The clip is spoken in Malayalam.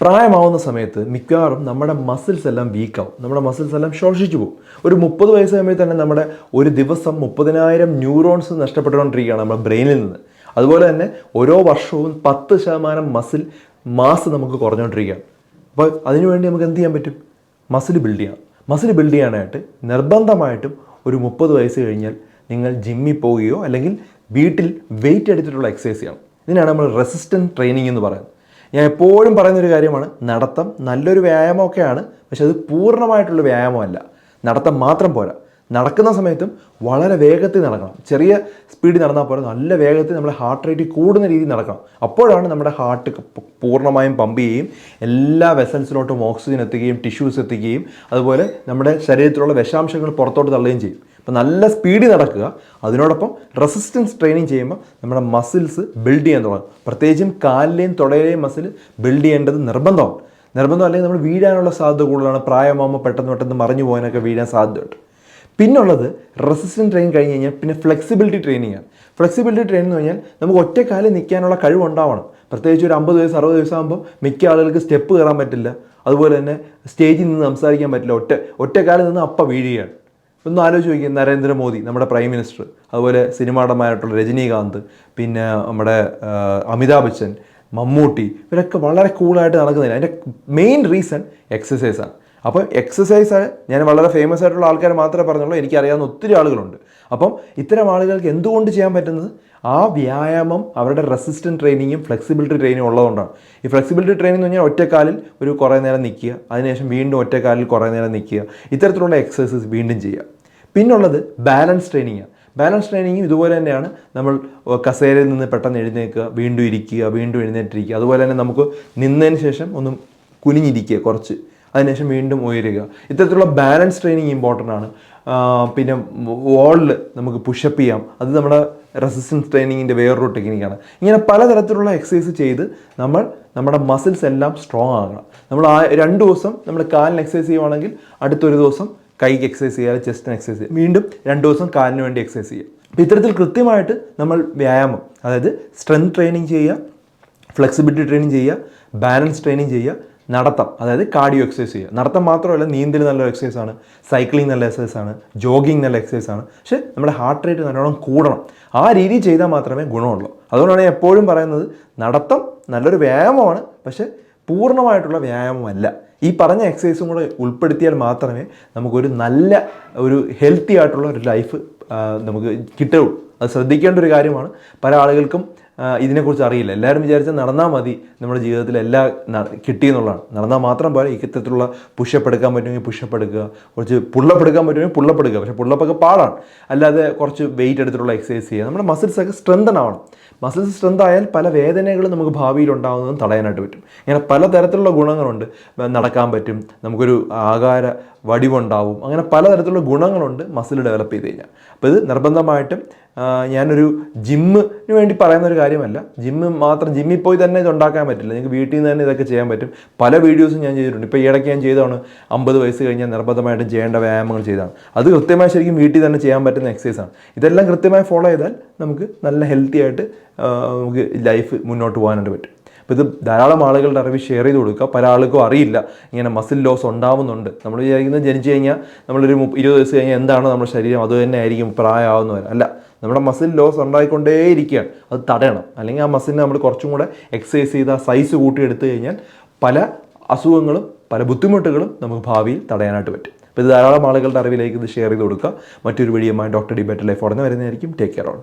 പ്രായമാവുന്ന സമയത്ത് മിക്കവാറും നമ്മുടെ മസിൽസ് എല്ലാം വീക്കാവും നമ്മുടെ മസിൽസ് എല്ലാം ശോഷിച്ചു പോകും. ഒരു മുപ്പത് വയസ്സ് സമയത്ത് തന്നെ നമ്മുടെ ഒരു ദിവസം മുപ്പതിനായിരം ന്യൂറോൺസ് നഷ്ടപ്പെട്ടുകൊണ്ടിരിക്കുകയാണ് നമ്മുടെ ബ്രെയിനിൽ നിന്ന്. അതുപോലെ തന്നെ ഓരോ വർഷവും പത്ത് ശതമാനം മസിൽ മാസ് നമുക്ക് കുറഞ്ഞുകൊണ്ടിരിക്കുകയാണ്. അപ്പോൾ അതിനുവേണ്ടി നമുക്ക് എന്ത് ചെയ്യാൻ പറ്റും? മസിൽ ബിൽഡ് ചെയ്യാം. മസിൽ ബിൽഡ് ചെയ്യാനായിട്ട് നിർബന്ധമായിട്ടും ഒരു മുപ്പത് വയസ്സ് കഴിഞ്ഞാൽ നിങ്ങൾ ജിമ്മിൽ പോവുകയോ അല്ലെങ്കിൽ വീട്ടിൽ വെയിറ്റ് എടുത്തിട്ടുള്ള എക്സസൈസ് ചെയ്യണം. ഇതിനാണ് നമ്മൾ റെസിസ്റ്റന്റ് ട്രെയിനിങ് എന്ന് പറയുന്നത്. ഞാൻ എപ്പോഴും പറയുന്നൊരു കാര്യമാണ് നടത്തം നല്ലൊരു വ്യായാമമൊക്കെയാണ് പക്ഷെ അത് പൂർണമായിട്ടുള്ള വ്യായാമമല്ല. നടത്തം മാത്രം പോരാ. നടക്കുന്ന സമയത്തും വളരെ വേഗത്തിൽ നടക്കണം. ചെറിയ സ്പീഡിൽ നടന്നാൽ പോലെ നല്ല വേഗത്തിൽ നമ്മുടെ ഹാർട്ട് റേറ്റ് കൂടുന്ന രീതിയിൽ നടക്കണം. അപ്പോഴാണ് നമ്മുടെ ഹാർട്ട് പൂർണമായും പമ്പ് ചെയ്യുകയും എല്ലാ വെസൽസിലോട്ടും ഓക്സിജൻ എത്തുകയും ടിഷ്യൂസ് എത്തുകയും അതുപോലെ നമ്മുടെ ശരീരത്തിലുള്ള വിഷാംശങ്ങൾ പുറത്തോട്ട് തള്ളുകയും ചെയ്യും. അപ്പോൾ നല്ല സ്പീഡിൽ നടക്കുക. അതിനോടൊപ്പം റെസിസ്റ്റൻസ് ട്രെയിനിങ് ചെയ്യുമ്പോൾ നമ്മുടെ മസിൽസ് ബിൽഡ് ചെയ്യാൻ തുടങ്ങും. പ്രത്യേകിച്ചും കാലിലെയും തുടയിലെയും മസിൽ ബിൽഡ് ചെയ്യേണ്ടത് നിർബന്ധമാണ്. നിർബന്ധം അല്ലെങ്കിൽ നമ്മൾ വീഴാനുള്ള സാധ്യത കൂടുതലാണ്. പ്രായമാകുമ്പോൾ പെട്ടെന്ന് പെട്ടെന്ന് മറിഞ്ഞു പോകാനൊക്കെ വീഴാൻ സാധ്യതയുണ്ട്. പിന്നുള്ളത് റെസിസ്റ്റന്റ് ട്രെയിൻ കഴിഞ്ഞ് കഴിഞ്ഞാൽ പിന്നെ ഫ്ലെക്സിബിലിറ്റി ട്രെയിനിങ് ആണ്. ഫ്ലെക്സിബിലിറ്റി ട്രെയിനിങ് എന്ന് പറഞ്ഞാൽ നമുക്ക് ഒറ്റക്കാലിൽ നിൽക്കാനുള്ള കഴിവുണ്ടാവണം പ്രത്യേകിച്ച് ഒരു അമ്പത് വയസ്സ് അറുപത് വയസ്സാകുമ്പോൾ മിക്ക ആളുകൾക്ക് സ്റ്റെപ്പ് കയറാൻ പറ്റില്ല. അതുപോലെ തന്നെ സ്റ്റേജിൽ നിന്ന് സംസാരിക്കാൻ പറ്റില്ല. ഒറ്റ ഒറ്റക്കാലിൽ നിന്ന് അപ്പ വീഴുകയാണ്. ഒന്ന് ആലോചിച്ച് നോക്കി നരേന്ദ്രമോദി നമ്മുടെ പ്രൈം മിനിസ്റ്റർ അതുപോലെ സിനിമാടന്മാരായിട്ടുള്ള രജനീകാന്ത് പിന്നെ നമ്മുടെ അമിതാഭ് ബച്ചൻ മമ്മൂട്ടി ഇവരൊക്കെ വളരെ കൂളായിട്ട് നടക്കുന്നില്ല അതിന്റെ മെയിൻ റീസൺ എക്സസൈസാണ് അപ്പോൾ എക്സസൈസ് ഞാൻ വളരെ ഫേമസ് ആയിട്ടുള്ള ആൾക്കാർ മാത്രമേ പറഞ്ഞുള്ളൂ എനിക്കറിയാവുന്ന ഒത്തിരി ആളുകളുണ്ട്. അപ്പം ഇത്തരം ആളുകൾക്ക് എന്തുകൊണ്ട് ചെയ്യാൻ പറ്റുന്നത്? ആ വ്യായാമം അവരുടെ റെസിസ്റ്റന്റ് ട്രെയിനിങ്ങും ഫ്ലെക്സിബിലിറ്റി ട്രെയിനിങ്ങും ഉള്ളതുകൊണ്ടാണ്. ഈ ഫ്ലെക്സിബിലിറ്റി ട്രെയിനിങ് എന്ന് പറഞ്ഞാൽ ഒറ്റക്കാലിൽ ഒരു കുറേ നേരം നിൽക്കുക അതിനുശേഷം വീണ്ടും ഒറ്റക്കാലിൽ കുറേ നേരം നിൽക്കുക ഇത്തരത്തിലുള്ള എക്സസൈസസ് വീണ്ടും ചെയ്യുക. പിന്നുള്ളത് ബാലൻസ് ട്രെയിനിങ് ആണ് ബാലൻസ് ട്രെയിനിങ്ങും ഇതുപോലെ തന്നെയാണ് നമ്മൾ കസേരയിൽ നിന്ന് പെട്ടെന്ന് എഴുന്നേൽക്കുക വീണ്ടും ഇരിക്കുക വീണ്ടും എഴുന്നേറ്റിരിക്കുക. അതുപോലെ തന്നെ നമുക്ക് നിന്നതിന് ശേഷം ഒന്ന് കുനിഞ്ഞിരിക്കുക കുറച്ച്. അതിനുശേഷം വീണ്ടും ഉയരുക. ഇത്തരത്തിലുള്ള ബാലൻസ് ട്രെയിനിങ് ഇമ്പോർട്ടന്റ് ആണ്. പിന്നെ വോളിൽ നമുക്ക് പുഷപ്പ് ചെയ്യാം. അത് നമ്മുടെ റെസിസ്റ്റൻസ് ട്രെയിനിങ്ങിന്റെ വേറൊരു ടെക്നിക്കാണ് ഇങ്ങനെ പലതരത്തിലുള്ള എക്സസൈസ് ചെയ്ത് നമ്മൾ നമ്മുടെ മസിൽസ് എല്ലാം സ്ട്രോങ് ആകണം. നമ്മൾ ആ രണ്ട് ദിവസം നമ്മൾ കാലിന് എക്സസൈസ് ചെയ്യുവാണെങ്കിൽ അടുത്തൊരു ദിവസം കൈക്ക് എക്സസൈസ് ചെയ്യുക ചെസ്റ്റിന് എക്സസൈസ് ചെയ്യുക വീണ്ടും രണ്ട് ദിവസം കാലിന് വേണ്ടി എക്സസൈസ് ചെയ്യുക അപ്പോൾ ഇത്തരത്തിൽ കൃത്യമായിട്ട് നമ്മൾ വ്യായാമം അതായത് സ്ട്രെങ്ത് ട്രെയിനിങ് ചെയ്യുക ഫ്ലെക്സിബിലിറ്റി ട്രെയിനിങ് ചെയ്യുക ബാലൻസ് ട്രെയിനിങ് ചെയ്യുക നടത്തം അതായത് കാർഡിയോ എക്സസൈസ് ചെയ്യുക. നടത്തം മാത്രമല്ല നീന്തൽ നല്ല എക്സസൈസ് ആണ് സൈക്ലിംഗ് നല്ല എക്സസൈസ് ആണ് ജോഗിങ് നല്ല എക്സസൈസ് ആണ്. പക്ഷേ നമ്മുടെ ഹാർട്ട് റേറ്റ് നല്ലോണം കൂടണം. ആ രീതി ചെയ്താൽ മാത്രമേ ഗുണമുള്ളൂ. അതുകൊണ്ടാണ് ഞാൻ എപ്പോഴും പറയുന്നത് നടത്തം നല്ലൊരു വ്യായാമമാണ് പക്ഷേ പൂർണമായിട്ടുള്ള വ്യായാമമല്ല. ഈ പറഞ്ഞ എക്സസൈസും കൂടെ ഉൾപ്പെടുത്തിയാൽ മാത്രമേ നമുക്കൊരു നല്ല ഒരു ഹെൽത്തി ആയിട്ടുള്ള ഒരു ലൈഫ് നമുക്ക് കിട്ടുള്ളൂ അത് ശ്രദ്ധിക്കേണ്ട ഒരു കാര്യമാണ്. പല ആളുകൾക്കും ഇതിനെക്കുറിച്ച് അറിയില്ല. എല്ലാവരും വിചാരിച്ചാൽ നടന്നാൽ മതി. നമ്മുടെ ജീവിതത്തിൽ എല്ലാ കിട്ടിയെന്നുള്ളതാണ്. നടന്നാൽ മാത്രം പോലെ ഇത്തരത്തിലുള്ള പുഷപ്പ് എടുക്കാൻ പറ്റുമെങ്കിൽ പുഷപ്പ് എടുക്കുക. കുറച്ച് പുള്ളപ്പ് എടുക്കാൻ പറ്റുമെങ്കിൽ പുള്ളപ്പ് എടുക്കുക. പക്ഷേ പുള്ളപ്പൊക്കെ പാടാണ്. അല്ലാതെ കുറച്ച് വെയിറ്റ് എടുത്തിട്ടുള്ള എക്സസൈസ് ചെയ്യുക. നമ്മുടെ മസിൽസൊക്കെ സ്ട്രെങ്തൻ ആവണം. മസിൽസ് സ്ട്രെങ്ത് ആയാൽ പല വേദനകളും നമുക്ക് ഭാവിയിൽ ഉണ്ടാകുന്നതും തടയാനായിട്ട് പറ്റും. ഇങ്ങനെ പലതരത്തിലുള്ള ഗുണങ്ങളുണ്ട്. നടക്കാൻ പറ്റും. നമുക്കൊരു ആകാര വടിവുണ്ടാവും. അങ്ങനെ പലതരത്തിലുള്ള ഗുണങ്ങളുണ്ട് മസിൽ ഡെവലപ്പ് ചെയ്ത് കഴിഞ്ഞാൽ. അപ്പോൾ ഇത് നിർബന്ധമായിട്ടും ഞാനൊരു ജിമ്മിന് വേണ്ടി പറയുന്ന ഒരു കാര്യമല്ല. ജിമ്മ് മാത്രം ജിമ്മിൽ പോയി തന്നെ ഇത് ഉണ്ടാക്കാൻ പറ്റില്ല. നിങ്ങൾക്ക് വീട്ടിൽ നിന്ന് തന്നെ ഇതൊക്കെ ചെയ്യാൻ പറ്റും. പല വീഡിയോസും ഞാൻ ചെയ്തിട്ടുണ്ട്. ഇപ്പോൾ ഇടയ്ക്ക് ഞാൻ ചെയ്തതാണ് അമ്പത് വയസ്സ് കഴിഞ്ഞാൽ നിർബന്ധമായിട്ടും ചെയ്യേണ്ട വ്യായാമങ്ങൾ ചെയ്താണ് അത് കൃത്യമായി ശരിക്കും വീട്ടിൽ തന്നെ ചെയ്യാൻ പറ്റുന്ന എക്സസൈസാണ് ഇതെല്ലാം കൃത്യമായി ഫോളോ ചെയ്താൽ നമുക്ക് നല്ല ഹെൽത്തി ആയിട്ട് നമുക്ക് ലൈഫ് മുന്നോട്ട് പോകാനായിട്ട് പറ്റും. അപ്പോൾ ഇത് ധാരാളം ആളുകളുടെ അറിവ് ഷെയർ ചെയ്ത് കൊടുക്കുക. പല ആൾക്കും അറിയില്ല. ഇങ്ങനെ മസിൽ ലോസ് ഉണ്ടാവുന്നുണ്ട്. നമ്മൾ വിചാരിക്കുന്നത് ജനിച്ചു കഴിഞ്ഞാൽ നമ്മളൊരു ഇരുപത് വയസ്സ് കഴിഞ്ഞാൽ എന്താണ് നമ്മുടെ ശരീരം? അത് തന്നെ ആയിരിക്കും പ്രായമാവുന്നവർ. അല്ല. നമ്മുടെ മസിൽ ലോസ് ഉണ്ടായിക്കൊണ്ടേയിരിക്കുകയാണ്. അത് തടയണം. അല്ലെങ്കിൽ ആ മസിലിനെ നമ്മൾ കുറച്ചും കൂടെ എക്സസൈസ് ചെയ്ത് ആ സൈസ് കൂട്ടിയെടുത്തു കഴിഞ്ഞാൽ പല അസുഖങ്ങളും പല ബുദ്ധിമുട്ടുകളും നമുക്ക് ഭാവിയിൽ തടയാനായിട്ട് പറ്റും. അപ്പോൾ ഇത് ധാരാളം ആളുകളുടെ അറിവിലേക്ക് ഇത് ഷെയർ ചെയ്ത് കൊടുക്കുക. മറ്റൊരു വീഡിയോയുമായി ഡോക്ടർ ഡി ബെറ്റർ ലൈഫ് ഉടനെ വരുന്നതായിരിക്കും. Take care on